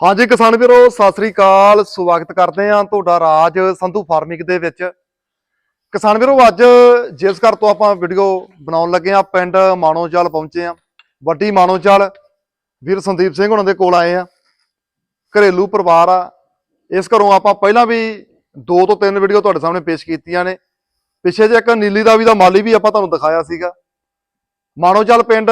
ਹਾਂਜੀ ਕਿਸਾਨ ਵੀਰੋ, ਸਤਿ ਸ੍ਰੀ ਅਕਾਲ। ਸਵਾਗਤ ਕਰਦੇ ਹਾਂ ਤੁਹਾਡਾ ਰਾਜ ਸੰਧੂ ਫਾਰਮਿੰਗ ਦੇ ਵਿੱਚ। ਕਿਸਾਨ ਵੀਰੋ, ਅੱਜ ਜਿਸ ਘਰ ਤੋਂ ਆਪਾਂ ਵੀਡੀਓ ਬਣਾਉਣ ਲੱਗੇ ਆ ਪਿੰਡ ਮਾਣੋਚਾਲ ਪਹੁੰਚੇ ਆ ਵੱਡੀ ਮਾਣੋਚਾਲ, ਵੀਰ ਸੰਦੀਪ ਸਿੰਘ ਉਹਨਾਂ ਦੇ ਕੋਲ ਆਏ ਆ ਘਰੇਲੂ ਪਰਿਵਾਰ ਆ। ਇਸ ਘਰੋਂ ਆਪਾਂ ਪਹਿਲਾਂ ਵੀ ਦੋ ਤੋਂ ਤਿੰਨ ਵੀਡੀਓ ਤੁਹਾਡੇ ਸਾਹਮਣੇ ਪੇਸ਼ ਕੀਤੀਆਂ ਨੇ। ਪਿੱਛੇ ਜੇ ਇੱਕ ਨੀਲੀ ਦਾ ਵੀ ਦਾ ਮਾਲੀ ਵੀ ਆਪਾਂ ਤੁਹਾਨੂੰ ਦਿਖਾਇਆ ਸੀਗਾ। ਮਾਣੋਚਾਲ ਪਿੰਡ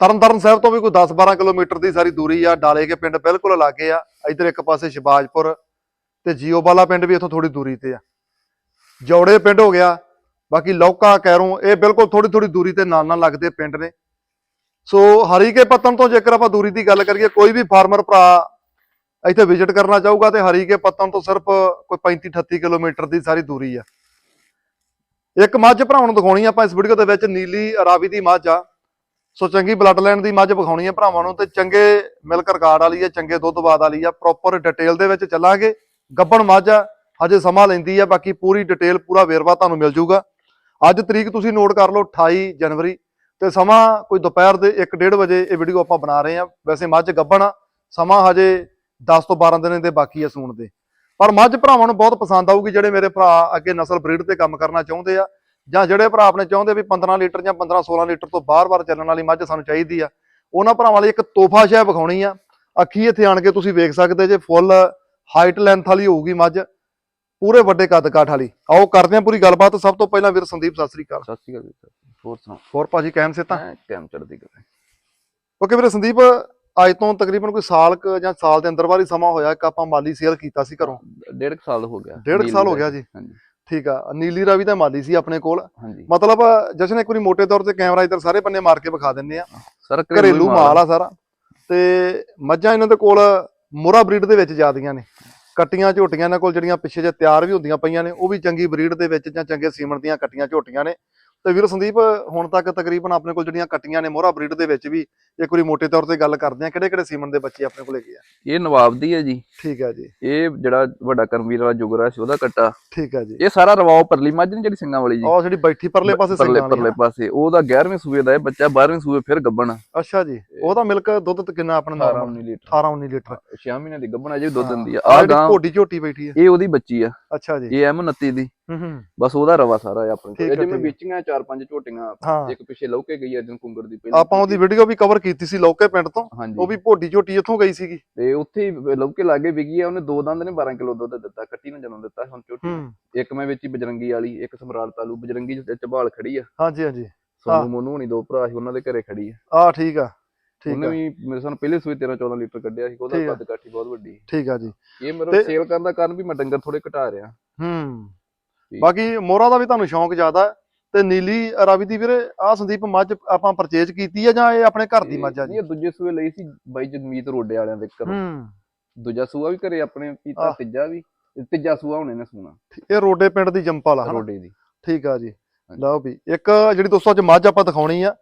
ਤਰਨਤਾਰਨ ਸਾਹਿਬ ਤੋਂ ਵੀ ਕੋਈ 10-12 ਕਿਲੋਮੀਟਰ ਦੀ ਸਾਰੀ ਦੂਰੀ ਆ, ਡਾਲੇ ਕੇ ਪਿੰਡ ਬਿਲਕੁਲ ਲਾਗੇ ਆ, ਇਧਰ ਇੱਕ ਪਾਸੇ ਸ਼ਿਬਾਜਪੁਰ ਤੇ ਜੀਓਬਾਲਾ ਪਿੰਡ ਵੀ ਇੱਥੋਂ ਥੋੜੀ ਦੂਰੀ ਤੇ ਆ। ਜੌੜੇ ਪਿੰਡ ਹੋ ਗਿਆ, ਬਾਕੀ ਲੌਕਾ, ਕੈਰੋਂ, ਇਹ ਬਿਲਕੁਲ ਥੋੜੀ ਥੋੜੀ ਦੂਰੀ ਤੇ ਨਾਲ ਨਾਲ ਲੱਗਦੇ ਪਿੰਡ ਨੇ। ਸੋ ਹਰੀਕੇ ਪੱਤਨ ਤੋਂ ਜੇਕਰ ਆਪਾਂ ਦੂਰੀ ਦੀ ਗੱਲ ਕਰੀਏ, ਕੋਈ ਵੀ ਫਾਰਮਰ ਭਰਾ ਇੱਥੇ ਵਿਜ਼ਿਟ ਕਰਨਾ ਚਾਹੂਗਾ ਤੇ ਹਰੀਕੇ ਪੱਤਨ ਤੋਂ ਸਿਰਫ ਕੋਈ 35-38 ਕਿਲੋਮੀਟਰ ਦੀ ਸਾਰੀ ਦੂਰੀ ਆ। ਇੱਕ ਮੱਝ ਭਰਾਵਾਂ ਨੂੰ ਦਿਖਾਉਣੀ ਆਪਾਂ ਇਸ ਵੀਡੀਓ ਦੇ ਵਿੱਚ, ਨੀਲੀ ਰਾਵੀ ਦੀ ਮੱਝ ਆ। ਸੋ ਚੰਗੀ ਬਲੱਡ ਲਾਈਨ ਦੀ ਮੱਝ ਵਿਖਾਉਣੀ ਹੈ ਭਰਾਵਾਂ ਨੂੰ ਤੇ ਚੰਗੇ ਮਿਲਕ ਰਿਕਾਰਡ ਵਾਲੀ ਹੈ, ਚੰਗੇ ਦੁੱਧ ਬਾਦ ਵਾਲੀ ਆ ਪ੍ਰੋਪਰ ਡਿਟੇਲ ਦੇ ਵਿੱਚ ਚੱਲਾਂਗੇ। ਗੱਬਣ ਮੱਝ ਆ ਹਜੇ ਸਮਾਂ ਲੈਂਦੀ ਆ ਬਾਕੀ ਪੂਰੀ ਡਿਟੇਲ ਪੂਰਾ ਵੇਰਵਾ ਤੁਹਾਨੂੰ ਮਿਲ ਜਾਊਗਾ ਅੱਜ ਤਰੀਕ ਤੁਸੀਂ ਨੋਟ ਕਰ ਲਓ 28 ਜਨਵਰੀ ਤੇ ਸਮਾਂ ਕੋਈ ਦੁਪਹਿਰ ਦੇ 1:30 ਵਜੇ ਇਹ ਵੀਡੀਓ ਆਪਾਂ ਬਣਾ ਰਹੇ ਆ ਵੈਸੇ ਮੱਝ ਗੱਬਣ ਆ, ਸਮਾਂ ਹਜੇ 10 ਤੋਂ 12 ਦਿਨ ਦੇ ਬਾਕੀ ਆ ਸੂਣ ਦੇ। ਪਰ ਮੱਝ ਭਰਾਵਾਂ ਨੂੰ ਬਹੁਤ ਪਸੰਦ ਆਊਗੀ, ਜਿਹੜੇ ਮੇਰੇ ਭਰਾ ਅੱਗੇ ਨਸਲ ਬਰੀਡ ਤੇ ਕੰਮ ਕਰਨਾ ਚਾਹੁੰਦੇ ਆ। ਜਾਂ ਜਿਹੜੇ ਭਰਾ ਆਪਣੇ ਚਾਹੁੰਦੇ ਵੀ 15 ਲੀਟਰ ਜਾਂ 15 16 ਲੀਟਰ ਤੋਂ ਬਾਰ-ਬਾਰ ਚੱਲਣ ਵਾਲੀ ਮੱਝ ਸਾਨੂੰ ਚਾਹੀਦੀ ਆ ਉਹਨਾਂ ਭਰਾਵਾਂ ਲਈ ਇੱਕ ਤੋਹਫਾ ਸ਼ੈ ਵਿਖਾਉਣੀ ਆ। ਅੱਖੀ ਇੱਥੇ ਆਣ ਕੇ ਤੁਸੀਂ ਵੇਖ ਸਕਦੇ ਜੇ ਫੁੱਲ ਹਾਈਟ ਲੈਂਥ ਵਾਲੀ ਹੋਊਗੀ ਮੱਝ ਪੂਰੇ ਵੱਡੇ ਕੱਦ ਕਾਠ ਵਾਲੀ। ਆਓ ਕਰਦੇ ਹਾਂ ਪੂਰੀ ਗੱਲਬਾਤ। ਸਭ ਤੋਂ ਪਹਿਲਾਂ ਵੀਰ ਸੰਦੀਪ ਸਤਿ ਸ੍ਰੀ ਅਕਾਲ। ਸਤਿ ਸ਼੍ਰੀ ਅਕਾਲ ਸਰ ਹੋਰ ਸੁਣਾਓ? ਹੋਰ ਭਾਜੀ ਕਾਇਮ ਸੇ ਤਾਂ? ਕੈਮ ਚੜਦੀ ਕਰ ਓਕੇ ਵੀਰੇ ਸੰਦੀਪ ਅੱਜ ਤੋਂ ਤਕਰੀਬਨ ਕੋਈ ਸਾਲ ਕੁ ਜਾਂ ਸਾਲ ਦੇ ਅੰਦਰ ਹੀ ਸਮਾਂ ਹੋਇਆ ਕਿ ਆਪਾਂ ਮਾਲੀ ਸੇਲ ਕੀਤਾ ਸੀ ਘਰੋਂ। ਡੇਢ ਸਾਲ ਹੋ ਗਿਆ। ਡੇਢ ਕੁ ਨੀਲੀ ਸਾਲ ਹੋ। ਗਿਆ ਜੀ। ਹਾਂਜੀ। ਠੀਕ ਆ ਨੀਲੀ ਰਾਵੀ ਦਾ ਮਾਲੀ ਸੀ ਆਪਣੇ ਕੋਲ। ਹਾਂਜੀ। ਮਤਲਬ ਜਸ਼ਨ ਇੱਕ ਵਾਰੀ ਮੋٹے ਤੌਰ ਤੇ ਕੈਮਰਾ ਇੱਧਰ ਸਾਰੇ ਬੰਨੇ ਮਾਰ ਕੇ ਵਿਖਾ ਦਿੰਦੇ ਆ। ਸਰ ਘਰੇਲੂ ਮਾਲ ਆ। ਸਾਰਾ। ਤੇ ਮੱਝਾਂ ਇਹਨਾਂ ਦੇ ਕੋਲ ਮੋਰਾ ਬਰੀਡ ਦੇ ਵਿੱਚ ਜ਼ਿਆਦੀਆਂ ਨੇ। ਕੱਟੀਆਂ ਝੋਟੀਆਂ ਇਹਨਾਂ ਕੋਲ ਜਿਹੜੀਆਂ ਪਿੱਛੇ ਜੇ ਤਿਆਰ ਵੀ ਹੁੰਦੀਆਂ ਪਈਆਂ ਨੇ ਉਹ ਵੀ ਚੰਗੀ ਬਰੀਡ ਦੇ ਵਿੱਚ ਜਾਂ ਚੰਗੇ ਸੀਮਨ ਦੀਆਂ ਕੱਟੀਆਂ ਝੋਟੀਆਂ ਨੇ। ਤੇ ਵੀਰ ਸੰਦੀਪ ਹੁਣ ਤੱਕ ਤਕਰੀਬਨ ਆਪਣੇ ਕੋਲ ਜਿਹੜੀਆਂ ਕੱਟੀਆਂ ਨੇ ਮੋਰਾ ਬਰੀਡ ਦੇ ਵਿੱਚ ਵੀ ਇੱਕ ਵਾਰੀ ਮੋٹے ਤੌਰ ਤੇ ਗੱਲ ਕਰਦੇ ਆ ਕਿਹੜੇ ਕਿਹੜੇ ਸੀਮਨ ਦੇ ਬੱਚੇ ਆਪਣੇ ਕੋਲ ਹੈਗੇ ਆ? ਇਹ ਨਵਾਬ ਦੀ ਹੈ ਜੀ। ਠੀਕ ਆ ਜੀ। ਇਹ ਜਿਹੜਾ ਵੱਡਾ ਕਰਮਵੀਰ ਵਾਲਾ ਜੁਗਰਾ ਸੀ ਉਹਦਾ ਕੱਟਾ। ਠੀਕ ਆ ਜੀ। ਇਹ ਸਾਰਾ ਰਵਾਓ ਪਰਲੀ ਮੱਝ ਨੀ ਜਿਹੜੀ ਸਿੰਘਾਂ ਵਾਲੀ ਜੀ? ਉਹ ਜਿਹੜੀ ਬੈਠੀ ਪਰਲੇ ਪਾਸੇ ਸਿੰਘਾਂ ਵਾਲੀ। ਪਰਲੇ। ਪਾਸੇ। ਉਹਦਾ 11ਵੇਂ ਸੂਏ ਦਾ ਹੈ ਬੱਚਾ 12ਵੇਂ ਸੂਏ ਫਿਰ ਗੱਬਣ। ਅੱਛਾ ਜੀ। ਉਹਦਾ ਮਿਲਕ ਦੁੱਧ ਤੇ ਕਿੰਨਾ ਆਪਣਾ 18 ਨਾਰਮਲ 19 ਲੀਟਰ। 18 19 ਲੀਟਰ। 6 ਮਹੀਨੇ ਦੀ ਗੱਬਣ ਅਜੇ ਦੁੱਧ ਹਾਂ। ਦਿੰਦੀ ਆ। ਆ ਗਾਂ ਘੋਟੀ ਝੋਟੀ ਬੈਠੀ ਆ। ਇਹ ਉਹਦੀ ਬੱਚੀ ਆ। ਅੱਛਾ ਜੀ। ਇਹ ਐਮ 29 ਦੀ। ਹੂੰ ਹੂੰ। ਬਸ ਉਹਦਾ ਰਵਾ ਸਾਰਾ ਹੈ ਆਪਣੇ ਕੋਲ। ਇਹ ਜਿਵੇਂ। ਵੇਚੀਆਂ ਚਾਰ ਪੰਜ ਝੋਟੀਆਂ ਹਾਂ। ਇੱਕ ਪਿੱਛੇ ਲੌਕੇ ਗਈ ਅਰਜਨ ਕੁੰਗਰ ਦੀ ਪਹਿਲਾਂ ਆਪਾਂ ਉਹਦੀ ਵੀਡੀਓ ਵੀ ਕਵਰ ਕੀਤੀ ਸੀ ਲੋਕੇ ਪਿੰਡ ਤੋਂ ਹਾਂਜੀ। ਉਹ ਵੀ ਭੋਡੀ ਝੋਟੀ ਇੱਥੋਂ ਗਈ ਸੀਗੀ। ਤੇ ਉੱਥੇ ਹੀ ਲੌਕੇ ਲਾਗੇ ਵਿਕੀ ਆ ਉਹਨੇ ਦੋ ਦੰਦ ਨੇ 12 ਕਿਲੋ ਦੁੱਧ ਦਿੱਤਾ ਕੱਟੀ ਨੂੰ ਜਨਮ ਦਿੱਤਾ ਹੁਣ ਝੋਟੀ। ਹੂੰ। ਇੱਕ ਮੈਂ ਵੇਚੀ ਬਜਰੰਗੀ ਵਾਲੀ ਇੱਕ ਸਮਰਾਲ ਤਾਲੂ ਬਜਰੰਗੀ ਚ ਝਬਾਲ ਖੜੀ ਆ। ਹਾਂਜੀ ਹਾਂਜੀ। ਸੋਨੂ ਮੋਨੂ ਹੋਣੀ ਦੋ ਭਰਾ ਸੀ ਉਹਨਾਂ ਦੇ ਘਰੇ ਖੜੀ ਆ। ਆ ਠੀਕ ਆ ਠੀਕ ਉਹਨੇ ਆ। ਵੀ ਮੇਰੇ ਸਾਨ ਪਹਿਲੇ ਸੂਏ 13 14 ਲੀਟਰ ਕੱਢਿਆ ਸੀ ਉਹਦਾ ਠੀਕ ਆ। ਕੱਦ ਕਾਠੀ ਬਹੁਤ ਵੱਡੀ। ਠੀਕ ਆ ਜੀ। ਇਹ ਮੇਰਾ ਤੇ- ਸੇਲ ਕਰਨ ਦਾ ਕਾਰਨ ਵੀ ਮੈਂ ਡੰਗਰ ਥੋੜੇ ਘਟਾ ਰਿਹਾ। ਹੂੰ। ਬਾਕੀ ਮੋਰਾ ਦਾ ਵੀ ਤੁਹਾਨੂੰ ਸ਼ੌਂਕ ਜ਼ਿਆਦਾ ਹੈ। ਤੇ ਨੀਲੀ ਰਾਵੀ ਦੀ ਵੀਰੇ ਆ ਸੰਦੀਪ ਮੱਝ ਆਪਾਂ ਪਰਚੇਜ ਕੀਤੀ ਆ ਜਾਂ ਇਹ ਆਪਣੇ ਘਰ ਦੀ ਮੱਝ ਆ ਜੀ? ਇਹ ਦੂਜੇ ਸੂਏ ਲਈ ਸੀ ਬਾਈ ਜਗਮੀਤ ਰੋਡੇ ਵਾਲਿਆਂ ਦੇ ਘਰੋਂ। ਹੂੰ। ਦੂਜਾ ਸੂਆ ਵੀ ਘਰੇ ਆਪਣੇ ਪੀਤਾ। ਤੀਜਾ ਵੀ ਤੀਜਾ ਸੂਆ ਹੋਣੇ ਨੇ ਸੂਣਾ। ਇਹ ਰੋਡੇ ਪਿੰਡ ਦੀ ਜੰਪਾਲ ਆ? ਰੋਡੇ ਦੀ। ਠੀਕ ਆ ਜੀ। ਲਓ ਵੀ ਇੱਕ ਜਿਹੜੀ ਦੋਸਤੋ ਅੱਜ ਮੱਝ ਆਪਾਂ ਦਿਖਾਉਣੀ ਆ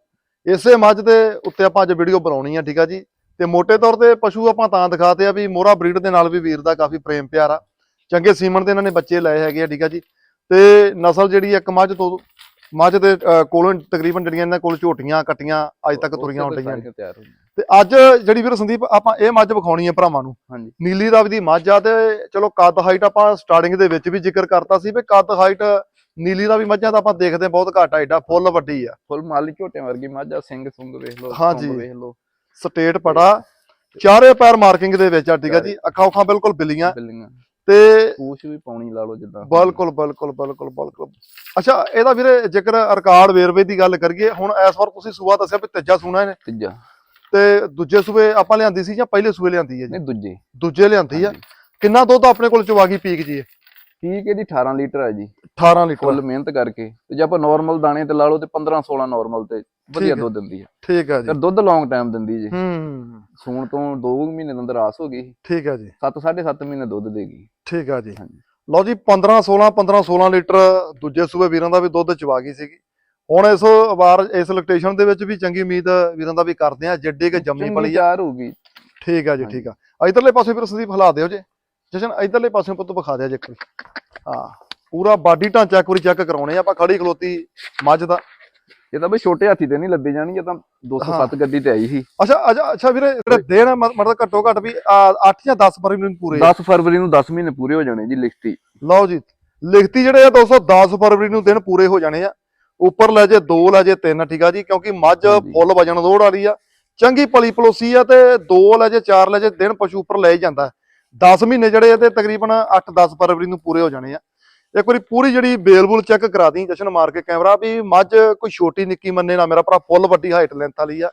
ਇਸੇ ਮੱਝ ਦੇ ਉੱਤੇ ਆਪਾਂ ਅੱਜ ਵੀਡੀਓ ਬਣਾਉਣੀ ਆ ਠੀਕ ਆ ਜੀ। ਤੇ ਮੋٹے ਤੌਰ ਤੇ ਪਸ਼ੂ ਆਪਾਂ ਤਾਂ ਦਿਖਾਤੇ ਆ ਵੀ ਮੋਰਾ ਬਰੀਡ ਦੇ ਨਾਲ ਵੀ ਵੀਰ ਦਾ ਕਾਫੀ ਪ੍ਰੇਮ ਪਿਆਰ ਆ। ਚੰਗੇ ਸੀਮਨ ਦੇ ਇਹਨਾਂ ਨੇ ਬੱਚੇ ਲਏ ਹੈਗੇ ਆ ਠੀਕ ਆ ਜੀ। ਤੇ ਨਸਲ ਜਿਹੜੀ ਇੱਕ ਮੱਝ ਤੋਂ ਮੱਝ ਦੇ ਕੋਲੋਂ ਤਕਰੀਬਨ ਜਿਹੜੀਆਂ ਇਹਨਾਂ ਕੋਲ ਝੋਟੀਆਂ ਕੱਟੀਆਂ ਅੱਜ ਤੱਕ ਤੁਰੀਆਂ ਹੁੰਦੀਆਂ ਨੇ ਤੇ ਅੱਜ ਜਿਹੜੀ ਵੀਰ ਸੰਦੀਪ ਆਪਾਂ ਇਹ ਮੱਝ ਵਿਖਾਉਣੀ ਆ ਭਰਾਵਾਂ ਨੂੰ। ਹਾਂਜੀ। ਨੀਲੀ ਰਾਵੀ ਦੀ ਮੱਝ ਆ ਤੇ ਚਲੋ ਕੱਦ ਹਾਈਟ ਆਪਾਂ ਸਟਾਰਟਿੰਗ ਦੇ ਵਿੱਚ ਵੀ ਜ਼ਿਕਰ ਕਰਤਾ ਸੀ ਵੀ ਕੱਦ ਹਾਈਟ ਨੀਲੀ ਰਾਵੀ ਮੱਝਾਂ ਤਾਂ ਆਪਾਂ ਦੇਖਦੇ ਹਾਂ ਬਹੁਤ ਘੱਟ ਹਾਈਟ ਆ ਫੁੱਲ ਵੱਡੀ ਆ। ਫੁੱਲ ਮਾਲੀ ਝੋਟਿਆਂ ਵਰਗੀ ਮੱਝ ਆ ਸਿੰਘ ਸੁੰਗ ਵੇਖ ਲਓ ਹਾਂਜੀ। ਵੇਖ ਲਓ। ਸਟੇਟ ਪੜਾ ਚਾਰੇ ਪੈਰ ਮਾਰਕਿੰਗ ਦੇ ਵਿੱਚ ਆ ਠੀਕ ਆ ਜੀ। ਅੱਖਾਂ ਉਖਾਂ ਬਿਲਕੁਲ ਬਿੱਲੀਆਂ। ਬਿੱਲੀਆਂ। ਤੇ ਪੂਛ ਵੀ ਪਾਉਣੀ ਲਾ ਲਓ ਜਿੱਦਾਂ। ਬਿਲਕੁਲ ਬਿਲਕੁਲ ਬਿਲਕੁਲ ਬਿਲਕੁਲ। ਅੱਛਾ ਇਹਦਾ ਵੀਰੇ ਜੇਕਰ ਰਿਕਾਰਡ ਵੇਰਵੇ ਦੀ ਗੱਲ ਕਰੀਏ ਹੁਣ ਇਸ ਵਾਰ ਤੁਸੀਂ ਸੂਆ ਦੱਸਿਆ ਵੀ ਤੀਜਾ ਸੂਣਾ ਇਹਨੇ। ਤੀਜਾ। ਤੇ ਦੂਜੇ ਸੂਏ ਆਪਾਂ ਲਿਆਂਦੀ ਸੀ ਜਾਂ ਪਹਿਲੇ ਸੂਏ ਲਿਆਂਦੀ ਹੈ ਜੀ? ਨਹੀਂ ਦੂਜੇ। ਦੂਜੇ ਲਿਆਂਦੀ ਆ। ਕਿੰਨਾ ਦੁੱਧ ਆਪਣੇ ਕੋਲ ਚਵਾਗੀ ਪੀਕ ਜੀ? ਠੀਕ ਇਹਦੀ 18 ਲੀਟਰ ਹੈ ਜੀ। 18 ਲੀਟਰ। ਫੁੱਲ ਮਿਹਨਤ ਕਰਕੇ। ਤੇ ਜੇ ਆਪਾਂ ਨਾਰਮਲ ਦਾਣੇ ਤੇ ਲਾ ਲਓ ਤੇ 15 16 ਨਾਰਮਲ ਤੇ ਵਧੀਆ ਹੈ। ਦੁੱਧ ਦਿੰਦੀ ਹੈ ਠੀਕ ਆ ਜੀ। ਫਿਰ ਦੁੱਧ ਲੌਂਗ ਟਾਈਮ ਦਿੰਦੀ ਜੀ। ਹੂੰ। ਸੂਣ ਤੋਂ 2 ਮਹੀਨੇ ਦੇ ਅੰਦਰ ਆਸ ਹੋ ਗਈ ਠੀਕ ਆ ਜੀ। 7 7.5 ਮਹੀਨੇ ਦੁੱਧ ਦੇਗੀ ਠੀਕ ਆ ਜੀ। ਹਾਂਜੀ। ਲਓ ਜੀ 15 16 15 16 ਲੀਟਰ ਦੂਜੇ ਸੂਬੇ ਵੀਰਾਂ ਦਾ ਵੀ ਦੁੱਧ ਚਵਾ ਗਈ ਸੀਗੀ। ਹੁਣ ਇਸ ਵਾਰ ਇਸ ਲੋਕੇਸ਼ਨ ਦੇ ਵਿੱਚ ਵੀ ਚੰਗੀ ਉਮੀਦ ਵੀਰਾਂ ਦਾ ਵੀ ਕਰਦੇ ਆ। ਜਿੱਡੇ ਕਿ ਜੰਮੀ ਪਲੀ ਆ। ਠੀਕ ਆ ਜੀ। ਠੀਕ ਆ। ਇਧਰਲੇ ਪਾਸੇ ਫਿਰ ਸੰਦੀਪ ਹਿਲਾ ਦਿਓ ਜੇ। ਜਸ਼ਨ ਇਧਰਲੇ ਪਾਸੇ ਪੁੱਤ ਵਿਖਾ ਦਿਆ ਜੇ ਇੱਕ ਵਾਰੀ। ਹਾਂ ਪੂਰਾ ਬਾਡੀ ਢਾਂਚਾ ਇੱਕ ਵਾਰੀ ਚੈੱਕ ਕਰਾਉਣੇ ਆਪਾਂ ਖੜੀ ਖਲੋਤੀ ਮੱਝ ਦਾ ਇਹ ਤਾਂ ਬਈ ਛੋਟੇ ਹਾਥੀ ਤੇ ਨਹੀਂ ਲੱਦੀ ਜਾਣੀ ਇਹ ਤਾਂ 207 ਗੱਡੀ ਤੇ ਆਈ ਸੀ। ਅੱਛਾ ਅੱਛਾ ਅੱਛਾ ਵੀਰੇ ਜਿਹੜੇ ਦਿਨ ਮਤਲਬ ਘੱਟੋ ਘੱਟ ਵੀ 8 ਜਾਂ 10 ਫਰਵਰੀ ਨੂੰ ਪੂਰੇ। ਆ। 10 ਫਰਵਰੀ ਨੂੰ 10 ਮਹੀਨੇ ਪੂਰੇ ਹੋ ਜਾਣੇ ਜੀ ਲਿਖਤੀ। ਲਓ ਜੀ ਲਿਖਤੀ ਜਿਹੜੇ ਆ 210 ਫਰਵਰੀ ਨੂੰ ਦਿਨ ਪੂਰੇ ਹੋ ਜਾਣੇ ਆ। ਉੱਪਰ ਲੈ ਜੇ 2 ਲੈ ਜੇ 3 ਠੀਕ ਆ ਜੀ ਕਿਉਂਕਿ ਮੱਝ। ਫੁੱਲ ਵਜਣ ਦੌੜ ਵਾਲੀ ਆ। ਚੰਗੀ ਪਲੀ ਪਲੋਸੀ ਆ ਤੇ 2 ਲੈ ਜੇ 4 ਲੈ ਜੇ ਦਿਨ ਪਸ਼ੂ ਉੱਪਰ ਲੈ ਜਾਂਦਾ। 10 ਮਹੀਨੇ ਜਿਹੜੇ ਆ ਤੇ ਤਕਰੀਬਨ 8-10 ਫਰਵਰੀ ਨੂੰ ਪੂਰੇ ਹੋ ਜਾਣੇ ਆ। ਇੱਕ ਵਾਰੀ ਪੂਰੀ ਜਿਹੜੀ ਬੇਲਬੁਲ ਚੈੱਕ ਕਰਾ ਦੀ ਜਸ਼ਨ ਮਾਰ ਕੇ ਕੈਮਰਾ, ਵੀ ਮੱਝ ਕੋਈ ਛੋਟੀ ਨਿੱਕੀ ਮੰਨੇ ਨਾ, ਮੇਰਾ ਭਰਾ ਫੁੱਲ ਵੱਡੀ ਹਾਈਟ ਲੈਂਥ ਵਾਲੀ ਆ।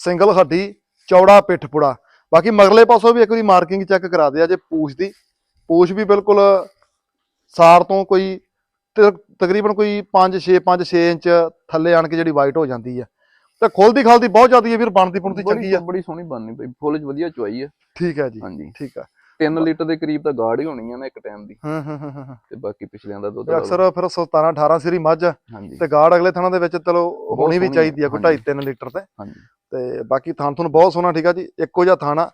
ਸਿੰਗਲ ਹੱਡੀ ਚੌੜਾ ਪਿੱਠ ਪੁੜਾ। ਬਾਕੀ ਮਗਰਲੇ ਪਾਸੋਂ ਵੀ ਇੱਕ ਵਾਰੀ ਮਾਰਕਿੰਗ ਚੈੱਕ ਕਰਾ ਦਿਆ ਜੇ ਪੂਛ ਦੀ। ਪੂਛ ਵੀ ਬਿਲਕੁਲ ਸਾਰ ਤੋਂ ਕੋਈ ਤਕਰੀਬਨ ਕੋਈ 5 6 5 6 ਇੰਚ ਥੱਲੇ ਆਣ ਕੇ ਜਿਹੜੀ ਵਾਈਟ ਹੋ ਜਾਂਦੀ ਆ। ਤੇ ਖੁੱਲਦੀ ਖਾਲਦੀ ਬਹੁਤ ਜ਼ਿਆਦੀ ਹੈ ਵੀਰ ਬਣਦੀ ਪੁਣਦੀ ਚੰਗੀ ਆ। ਬੜੀ ਸੋਹਣੀ ਬਣਨੀ ਬਈ ਫੁੱਲ ਚ ਵਧੀਆ ਚੁਆਈ ਹੈ ਠੀਕ ਹੈ ਜੀ ਹਾਂਜੀ। ਠੀਕ ਆ। 3 ਲੀਟਰ ਦੇ ਕਰੀਬ ਤਾਂ ਗਾੜ ਹੀ ਹੋਣੀ ਆ ਨਾ ਇੱਕ ਟਾਈਮ ਦੀ। ਹਾਂ ਹਾਂ ਹਾਂ ਹਾਂ ਤੇ ਬਾਕੀ ਪਿਛਲਿਆਂ ਦਾ ਦੁੱਧ ਅਕਸਰ ਫਿਰ 17 18 ਸੀਰੀ ਮੱਝ ਆ, ਤੇ ਗਾੜ ਅਗਲੇ ਥਾਣਾ ਦੇ ਵਿੱਚ ਚਲੋ ਹੋਣੀ ਵੀ ਚਾਹੀਦੀ ਆ ਕੋਈ ਹਾਂਜੀ। 2.5 3 ਲੀਟਰ ਤੇ। ਹਾਂਜੀ। ਤੇ ਬਾਕੀ ਥਾਣ ਤੁਹਾਨੂੰ ਬਹੁਤ ਸੋਹਣਾ ਠੀਕ ਆ ਜੀ। ਇੱਕੋ ਜਿਹਾ ਥਾਣਾ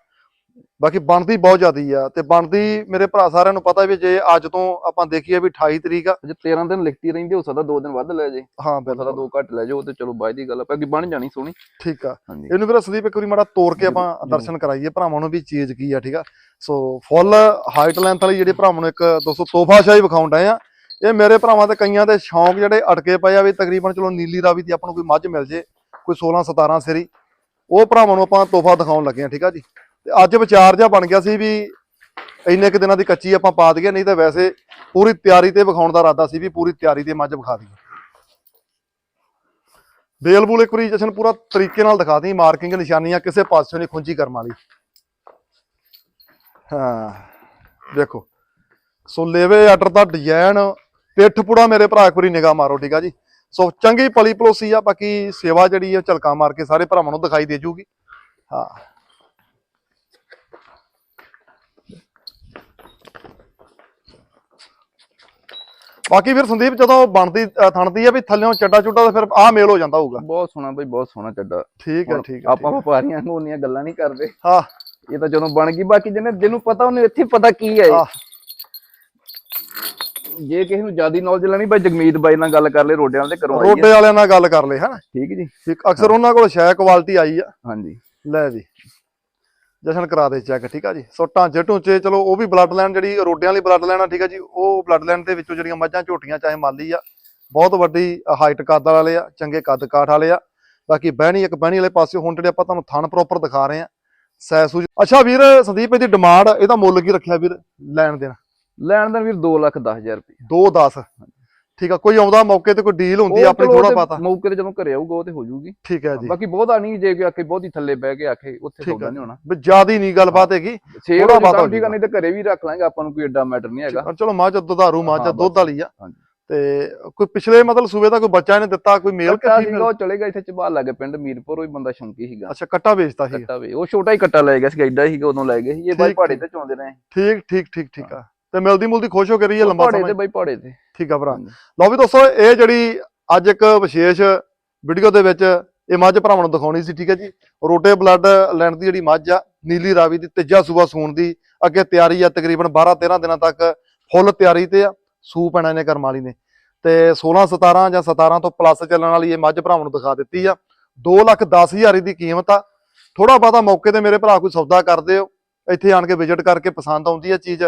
ਬਾਕੀ ਬਣਦੀ ਬਹੁਤ ਜ਼ਿਆਦੀ ਆ ਤੇ ਬਣਦੀ ਮੇਰੇ ਭਰਾ ਸਾਰਿਆਂ ਨੂੰ ਪਤਾ ਵੀ ਜੇ ਅੱਜ ਤੋਂ ਆਪਾਂ ਦੇਖੀਏ ਵੀ 28 ਤਰੀਕ ਆ। ਜੇ 13 ਦਿਨ ਲਿਖਤੀ ਰਹਿੰਦੀ ਹੋ ਸਕਦਾ 2 ਦਿਨ ਵੱਧ ਲੈ ਜੇ। ਹਾਂ ਹੋ ਸਕਦਾ ਬਿਲਕੁਲ 2 ਘੱਟ ਲੈ ਜਾਓ ਉਹ ਤੇ ਚਲੋ ਬਾਅਦ ਦੀ ਗੱਲ ਆ ਬਾਕੀ ਬਣ ਜਾਣੀ ਸੋਹਣੀ। ਠੀਕ ਆ। ਇਹਨੂੰ ਵੀਰ ਸੰਦੀਪ ਇੱਕ ਵਾਰੀ ਮਾੜਾ ਤੋੜ ਕੇ ਆਪਾਂ। ਦਰਸ਼ਨ ਕਰਾਈਏ ਭਰਾਵਾਂ ਨੂੰ ਵੀ ਚੀਜ਼ ਕੀ ਆ ਠੀਕ ਆ। ਸੋ ਫੁੱਲ ਹਾਈਟ ਲੈਂਥ ਵਾਲੀ ਜਿਹੜੇ ਭਰਾਵਾਂ ਨੂੰ ਇੱਕ ਦੋਸਤੋ ਤੋਹਫਾ ਸ਼ਾਹੀ ਵਿਖਾਉਣ ਡਏ ਆ। ਇਹ ਮੇਰੇ ਭਰਾਵਾਂ ਤੇ ਕਈਆਂ ਦੇ ਸ਼ੌਂਕ ਜਿਹੜੇ ਅਟਕੇ ਪਏ ਆ ਵੀ ਤਕਰੀਬਨ ਚਲੋ ਨੀਲੀ ਰਾਵੀ ਦੀ ਆਪਾਂ ਨੂੰ ਕੋਈ ਮੱਝ ਮਿਲ ਜੇ ਕੋਈ 16 17 ਸਰੀ ਉਹ ਭਰਾਵਾਂ ਨੂੰ ਆਪਾਂ ਤੋਹਫਾ ਦਿਖਾਉਣ ਲੱਗੇ ਆ ਠੀਕ ਆ ਜੀ। ਤੇ ਅੱਜ ਵਿਚਾਰ ਜਿਹਾ ਬਣ ਗਿਆ ਸੀ ਵੀ ਇੰਨੇ ਕੁ ਦਿਨਾਂ ਦੀ ਕੱਚੀ ਆਪਾਂ ਪਾ ਦਈਏ, ਨਹੀਂ ਤਾਂ ਵੈਸੇ ਪੂਰੀ ਤਿਆਰੀ ਤੇ ਵਿਖਾਉਣ ਦਾ ਇਰਾਦਾ ਸੀ ਵੀ ਪੂਰੀ ਤਿਆਰੀ ਤੇ ਮੱਝ ਵਿਖਾ ਦਈਏ। ਬੇਲ ਇੱਕ ਵਾਰੀ ਜਸ਼ਨ ਪੂਰਾ ਤਰੀਕੇ ਨਾਲ ਦਿਖਾ ਦੀ ਮਾਰਕਿੰਗ ਨਿਸ਼ਾਨੀਆਂ ਕਿਸੇ ਪਾਸਿਓਂ ਨਹੀਂ ਖੁੰਝੀ ਕਰਮ ਵਾਲੀ। ਹਾਂ ਦੇਖੋ ਸੋ ਲੇਵੇ ਆਰਡਰ ਦਾ ਡਿਜ਼ਾਈਨ ਪਿੱਠ ਪੁੜਾ ਮੇਰੇ ਭਰਾ ਇੱਕ ਵਾਰੀ ਨਿਗਾਹ ਮਾਰੋ, ਠੀਕ ਆ ਜੀ? ਸੋ ਚੰਗੀ ਪਲੀ ਪਲੋਸੀ ਆ, ਬਾਕੀ ਸੇਵਾ ਜਿਹੜੀ ਆ, ਝਲਕਾ ਮਾਰ ਕੇ ਸਾਰੇ ਭਰਾਵਾਂ ਨੂੰ ਦਿਖਾਈ ਦੇ ਜੂਗੀ। ਹਾਂ। ਬਾਕੀ ਫਿਰ ਸੰਦੀਪ ਜਦੋਂ ਬਣਦੀ ਥਣਦੀ ਆ ਵੀ ਥੱਲਿਓਂ ਚੱਡਾ ਚੁੱਡਾ ਤਾਂ ਫਿਰ ਆਹ ਮੇਲ ਹੋ ਜਾਂਦਾ ਹੋਊਗਾ। ਬਹੁਤ ਸੋਹਣਾ ਬਈ ਬਹੁਤ ਸੋਹਣਾ ਚੱਡਾ। ਠੀਕ ਹੈ ਠੀਕ ਹੈ ਆਪਾਂ ਵਪਾਰੀਆਂ ਨੂੰ ਉਨੀਆਂ ਗੱਲਾਂ ਨਹੀਂ ਕਰਦੇ। ਹਾਂ। ਇਹ ਤਾਂ ਜਦੋਂ ਬਣ ਗਈ ਬਾਕੀ ਜਿਹਨੇ ਜਿਹਨੂੰ ਪਤਾ ਉਹਨੂੰ ਇੱਥੇ ਪਤਾ ਕੀ ਹੈ। ਹਾਂ ਜੇ ਕਿਸੇ ਨੂੰ ਜਿਆਦੀ ਨੌਲੇਜ ਲੈਣੀ ਬਾਈ ਜਗਮੀਤ ਬਾਈ ਨਾਲ ਗੱਲ ਕਰ ਲੈ ਰੋਡਿਆਂ ਦੇ ਕਰਵਾਈ ਰੋਡੇ ਵਾਲਿਆਂ ਨਾਲ ਗੱਲ ਕਰ ਲੈ ਹਨਾ ਠੀਕ ਜੀ। ਅਕਸਰ ਉਹਨਾਂ ਕੋਲ ਸ਼ੈ ਕੁਆਲਿਟੀ ਆਈ ਆ। ਹਾਂਜੀ। ਲੈ ਵੀ ਜਸ਼ਨ ਕਰਾ ਦੇ ਚੈੱਕ ਠੀਕ ਆ ਜੀ? ਸੋ ਢਾਂਚੇ ਢੂੰਚੇ ਚਲੋ ਉਹ ਵੀ ਬਲੱਡ ਲਾਈਨ ਜਿਹੜੀ ਰੋਡਿਆਂ ਵਾਲੀ ਬਲੱਡ ਲਾਈਨ ਆ ਠੀਕ ਆ ਜੀ ਉਹ ਬਲੱਡ ਲਾਈਨ ਦੇ ਵਿੱਚੋਂ ਜਿਹੜੀਆਂ ਮੱਝਾਂ ਝੋਟੀਆਂ ਚਾਹੇ ਮਾਲੀ ਆ ਬਹੁਤ ਵੱਡੀ ਹਾਈਟ ਕੱਦ ਵਾਲੇ ਆ ਚੰਗੇ ਕੱਦ ਕਾਠ ਵਾਲੇ ਆ। ਬਾਕੀ ਬਹਿਣੀ ਇੱਕ ਬਹਿਣੀ ਵਾਲੇ ਪਾਸੇ ਹੁਣ ਜਿਹੜੇ ਆਪਾਂ ਤੁਹਾਨੂੰ ਥਣ ਪ੍ਰੋਪਰ ਦਿਖਾ ਰਹੇ ਆ ਸੈਸੂ ਅੱਛਾ ਵੀਰ ਸੰਦੀਪ ਇਹਦੀ ਡਿਮਾਂਡ ਇਹਦਾ ਮੁੱਲ ਕੀ ਰੱਖਿਆ ਵੀਰ ਲੈਣ ਦੇਣ? ਲੈਣ ਦਾ ਵੀਰ 2 ਲੱਖ 10000 ਰੁਪਏ। 210 ਠੀਕ ਆ ਕੋਈ ਆਉਂਦਾ ਮੌਕੇ ਤੇ ਕੋਈ ਡੀਲ ਹੁੰਦੀ ਆ ਆਪਣੀ ਥੋੜਾ ਪਾਤਾ ਮੌਕੇ ਤੇ ਜਦੋਂ ਘਰੇ ਆਊਗਾ ਉਹ ਤੇ ਹੋ ਜਾਊਗੀ ਠੀਕ ਹੈ ਜੀ। ਬਾਕੀ ਬਹੁਤਾ ਨਹੀਂ ਜੇ ਕੋਈ ਆਖੇ ਬਹੁਤੀ ਥੱਲੇ ਬਹਿ ਕੇ ਆਖੇ ਉੱਥੇ ਸੌਦਾ ਨਹੀਂ ਹੋਣਾ। ਵੀ ਜਿਆਦੀ ਨਹੀਂ ਗੱਲਬਾਤ ਹੈਗੀ ਬਹੁਤਾ ਕੰਮ ਠੀਕ ਆ ਨਹੀਂ ਤੇ ਘਰੇ ਵੀ ਰੱਖ ਲਾਂਗੇ ਆਪਾਂ ਨੂੰ ਕੋਈ ਏਡਾ ਮੈਟਰ ਨਹੀਂ ਹੈਗਾ। ਚਲੋ ਮੱਝ ਦੁਧਾਰੂ ਮੱਝ ਆ, ਹਾਂ, ਦੁੱਧ। ਵਾਲੀ ਆ। ਤੇ ਕੋਈ ਪਿਛਲੇ ਮਤਲਬ ਸੂਬੇ ਦਾ ਕੋਈ ਬੱਚਾ ਇਹਨੇ ਦਿੱਤਾ ਕੋਈ ਮੇਲ ਕਿ ਸੀਗਾ ਫੀਮੇਲ ਉਹ ਚਲੇਗਾ ਇੱਥੇ ਚਬਾਲ ਲੱਗੇ ਪਿੰਡ ਮੀਰਪੁਰ ਉਹ ਹੀ ਬੰਦਾ ਸ਼ੌਂਕੀ ਸੀਗਾ। ਅੱਛਾ ਕੱਟਾ ਵੇਚਦਾ ਸੀ। ਕੱਟਾ ਵੇ ਉਹ ਛੋਟਾ ਹੀ ਕੱਟਾ ਲੈ ਗਿਆ ਸੀ ਐਡਾ ਸੀਗਾ ਉਦੋਂ ਲੈ ਗਏ ਸੀ। ਇਹ ਬਾਈ ਪਹਾੜੇ। ਤੇ ਚੋਂਦੇ ਰਹੇ। ਠੀਕ ਠੀਕ ਠੀਕ ਠੀਕ ਆ। ਤੇ ਮਿਲਦੀ ਮੁਲਦੀ ਖੁਸ਼ ਹੋ ਕੇ ਰਹੀ ਹੈ ਲੰਬਾ ਪਹਾੜੇ ਤੇ ਸਮਾਂ। ਬਾਈ ਪਹਾੜੇ ਤੇ। ਠੀਕ ਆ ਭਰਾ। ਲਓ ਵੀ ਦੋਸਤੋ ਇਹ ਜਿਹੜੀ ਅੱਜ ਇੱਕ ਵਿਸ਼ੇਸ਼ ਵੀਡੀਓ ਦੇ ਵਿੱਚ ਇਹ ਮੱਝ ਭਰਾਵਾਂ ਨੂੰ ਦਿਖਾਉਣੀ ਸੀ ਠੀਕ ਹੈ ਜੀ। ਰੋਟੇ ਬਲੱਡ ਲੈਣ ਦੀ ਜਿਹੜੀ ਮੱਝ ਆ ਨੀਲੀ ਰਾਵੀ ਦੀ ਤੀਜਾ ਸੂਬਾ ਸੂਣ ਦੀ ਅੱਗੇ ਤਿਆਰੀ ਆ ਤਕਰੀਬਨ 12 13 ਦਿਨਾਂ ਤੱਕ ਫੁੱਲ ਤਿਆਰੀ ਤੇ ਆ ਸੂ ਪੈਣਾ ਇਹਨੇ ਕਰਮ ਵਾਲੀ ਨੇ। ਤੇ 16 17 ਜਾਂ 17 ਤੋਂ ਪਲੱਸ ਚੱਲਣ ਵਾਲੀ ਇਹ ਮੱਝ ਭਰਾਵਾਂ ਨੂੰ ਦਿਖਾ ਦਿੱਤੀ ਆ। 2 ਲੱਖ 10 ਹਜ਼ਾਰ ਦੀ ਕੀਮਤ ਆ। ਥੋੜਾ ਬਹੁਤਾ ਮੌਕੇ ਤੇ ਮੇਰੇ ਭਰਾ ਕੋਈ ਸੌਦਾ ਕਰਦੇ ਹੋ ਇੱਥੇ ਆਣ ਕੇ ਵਿਜ਼ਿਟ ਕਰਕੇ ਪਸੰਦ ਆਉਂਦੀ ਹੈ ਚੀਜ਼।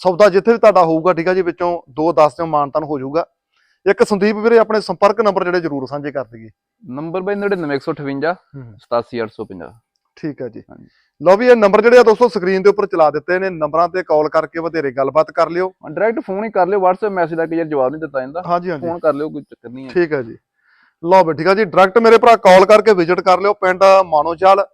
ਸੌਦਾ ਜਿੱਥੇ ਵੀ ਤੁਹਾਡਾ ਹੋਊਗਾ ਠੀਕ ਆ ਜੀ ਵਿੱਚੋਂ 2 10 ਚੋਂ ਮਾਨਤਨ ਹੋ ਜਾਊਗਾ। ਇੱਕ ਸੰਦੀਪ ਵੀਰੇ ਆਪਣੇ ਸੰਪਰਕ ਨੰਬਰ ਜਿਹੜੇ ਜ਼ਰੂਰ ਸਾਂਝੇ ਕਰ ਦਈਏ। ਨੰਬਰ ਬਾਈ 99158 87850 ਠੀਕ ਹੈ ਜੀ। ਹਾਂਜੀ। ਲਓ ਵੀ ਇਹ ਨੰਬਰ ਜਿਹੜੇ ਆ ਦੋਸਤੋ ਸਕਰੀਨ ਦੇ ਉੱਪਰ ਚਲਾ ਦਿੱਤੇ ਨੇ। ਨੰਬਰਾਂ ਤੇ ਕਾਲ ਕਰਕੇ ਵਧੇਰੇ ਗੱਲਬਾਤ ਕਰ ਲਿਓ। ਡਾਇਰੈਕਟ ਫੋਨ ਹੀ ਕਰ ਲਿਓ। WhatsApp ਮੈਸੇਜ ਦਾ ਕਿ ਯਾਰ ਜਵਾਬ ਨਹੀਂ ਦਿੱਤਾ ਜਾਂਦਾ। ਹਾਂਜੀ ਹਾਂਜੀ। ਫੋਨ ਕਰ ਲਿਓ ਕੋਈ ਚੱਕਰ ਨਹੀਂ ਹੈ। ਠੀਕ ਹੈ ਜੀ। ਲਓ ਵੀ ਠੀਕ ਹੈ ਜੀ। ਡਾਇਰੈਕਟ ਮੇਰੇ ਭਰਾ ਕਾਲ ਕਰਕੇ ਵਿਜ਼ਿਟ ਕਰ ਲਿਓ। ਪਿੰਡ ਮਾਨੋਚਾਲ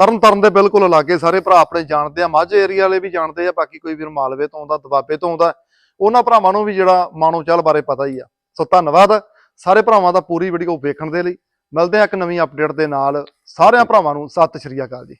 ਤਰਨ ਤਰਨ ਦੇ ਬਿਲਕੁਲ ਲਾਗੇ ਸਾਰੇ ਭਰਾ ਆਪਣੇ ਜਾਣਦੇ ਆ, ਮਾਝੇ ਏਰੀਆ ਵਾਲੇ ਵੀ ਜਾਣਦੇ ਆ, ਬਾਕੀ ਕੋਈ ਵੀਰ ਮਾਲਵੇ ਤੋਂ ਆਉਂਦਾ ਦਬਾਬੇ ਤੋਂ ਆਉਂਦਾ, ਉਹਨਾਂ ਭਰਾਵਾਂ ਨੂੰ ਵੀ ਜਿਹੜਾ ਮਾਨੋਚਾਲ ਬਾਰੇ ਪਤਾ ਹੀ ਆ। ਸੋ ਧੰਨਵਾਦ ਸਾਰੇ ਭਰਾਵਾਂ ਦਾ ਪੂਰੀ ਵੀਡੀਓ ਵੇਖਣ ਦੇ ਲਈ। ਮਿਲਦੇ ਆ ਇੱਕ ਨਵੀਂ ਅਪਡੇਟ ਦੇ ਨਾਲ। ਸਾਰਿਆਂ ਭਰਾਵਾਂ ਨੂੰ ਸਤਿ ਸ਼੍ਰੀ ਅਕਾਲ ਜੀ।